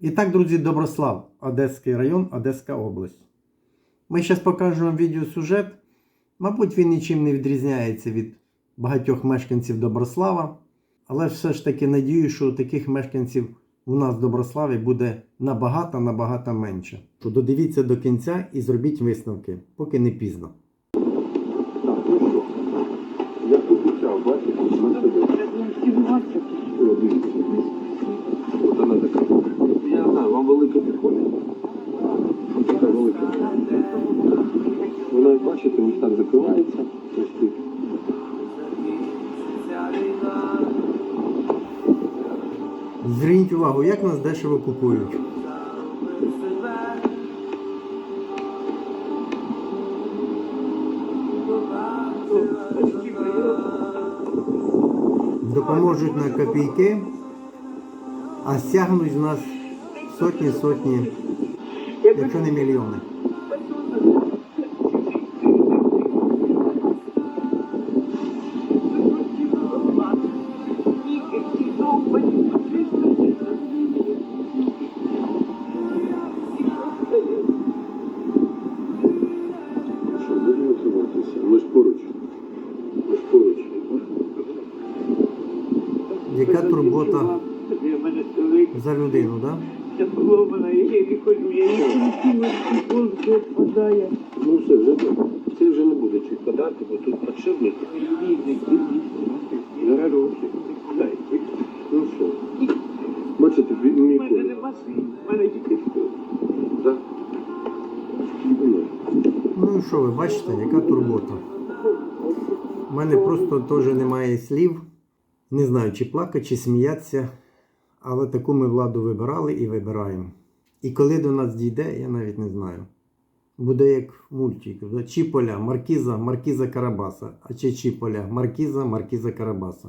І так, друзі, Доброслав, Одеський район, Одеська область. Ми зараз покажемо вам відеосюжет. Мабуть, він нічим не відрізняється від багатьох мешканців Доброслава. Але все ж таки надію, що таких мешканців у нас в Доброславі буде набагато-набагато менше. Додивіться до кінця і зробіть висновки, поки не пізно. Я обіцяв, бачите, на себе. О, дивіться. От вона така. Я знаю, вам велика підходить. Така велика. Вона, бачите, ось так закривається. Ось тут. Зверніть увагу, як нас дешево купують. Допоможуть на копійки, а стягнуть з нас сотні сотні, якщо не мільйони. Ми ж поруч. Ми ж поруч. Яка турбота за людину, так? Я поломана, я не хожу, я не воздух отпадає. Ну все, вже це вже не буде чуть подати, бо тут подшипник. Ну що? Бачите, мій У мене колір. нема сил, у мене тільки що. Так? Ну, Ну і що ви бачите, яка турбота? У мене просто теж немає слів. Не знаю, чи плакати, чи сміятися. Але таку ми владу вибирали і вибираємо. І коли до нас дійде, я навіть не знаю. Буде як мультик. Чіполя, Маркіза, Маркіза Карабаса. А чи Чіполя, Маркіза, Маркіза Карабаса.